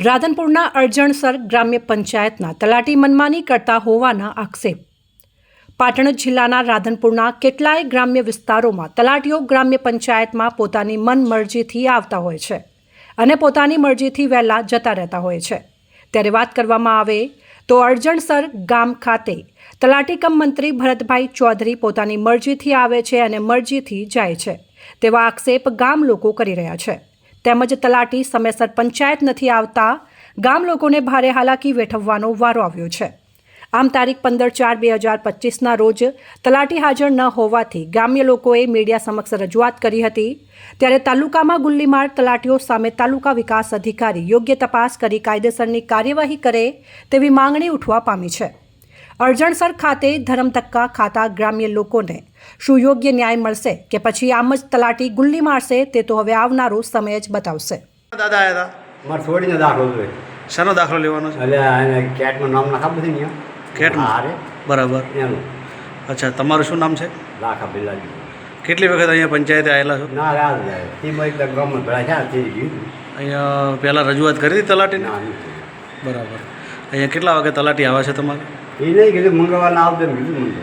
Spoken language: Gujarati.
રાધનપુરના અરજણસર ગ્રામ્ય પંચાયતના તલાટી મનમાની કરતા હોવાના આક્ષેપ. પાટણ જિલ્લાના રાધનપુરના કેટલાય ગ્રામ્ય વિસ્તારોમાં તલાટીઓ ગ્રામ્ય પંચાયતમાં પોતાની મનમરજીથી આવતા હોય છે અને પોતાની મરજીથી વહેલા જતા રહેતા હોય છે. ત્યારે વાત કરવામાં આવે તો અરજણસર ગામ ખાતે તલાટી કમ મંત્રી ભરતભાઈ ચૌધરી પોતાની મરજીથી આવે છે અને મરજીથી જાય છે તેવા આક્ષેપ ગામ લોકો કરી રહ્યા છે. તેમજ તલાટી સમયસર પંચાયત નથી આવતા, ગામ લોકોને ભારે હાલાકી વેઠવવાનો વારો આવ્યો છે. આમ તારીખ પંદર ચાર બે હજાર પચીસના રોજ તલાટી હાજર ન હોવાથી ગ્રામ્ય લોકોએ મીડિયા સમક્ષ રજૂઆત કરી હતી. ત્યારે તાલુકામાં ગુલ્લીમાર તલાટીઓ સામે તાલુકા વિકાસ અધિકારી યોગ્ય તપાસ કરી કાયદેસરની કાર્યવાહી કરે તેવી માંગણી ઉઠવા પામી છે. અરજણસર ખાતે ધરમધક્કા ખાતા ગ્રામ્ય લોકોને શું યોગ્ય ન્યાય મળશે કે પછી આમ જ તલાટી ગુલ્લી મારશે તે તો હવે આવનારો સમય જ બતાવશે. દાદા આવ્યા હતા મારે છોડીને દાખલો જોઈએ. શાનો દાખલો લેવાનો છે? એટલે એને કેટમાં નામ નાખા બધી ને કેટમાં? અરે બરાબર. એનું. અચ્છા તમારું શું નામ છે? લાખા બિલાજી કેટલી વખત અહીંયા પંચાયતે આવેલા છો? ના રાત જાય તેમાં એકદમ ભેળા છે તે ગયું. અહીંયા પહેલાં રજૂઆત કરી હતી તલાટીને? બરાબર. અહીંયા કેટલા વાગે તલાટી આવે છે તમારે? ఏదే ఇది ముంగ వాళ్ళ ఆవుతాం ఇది ముందు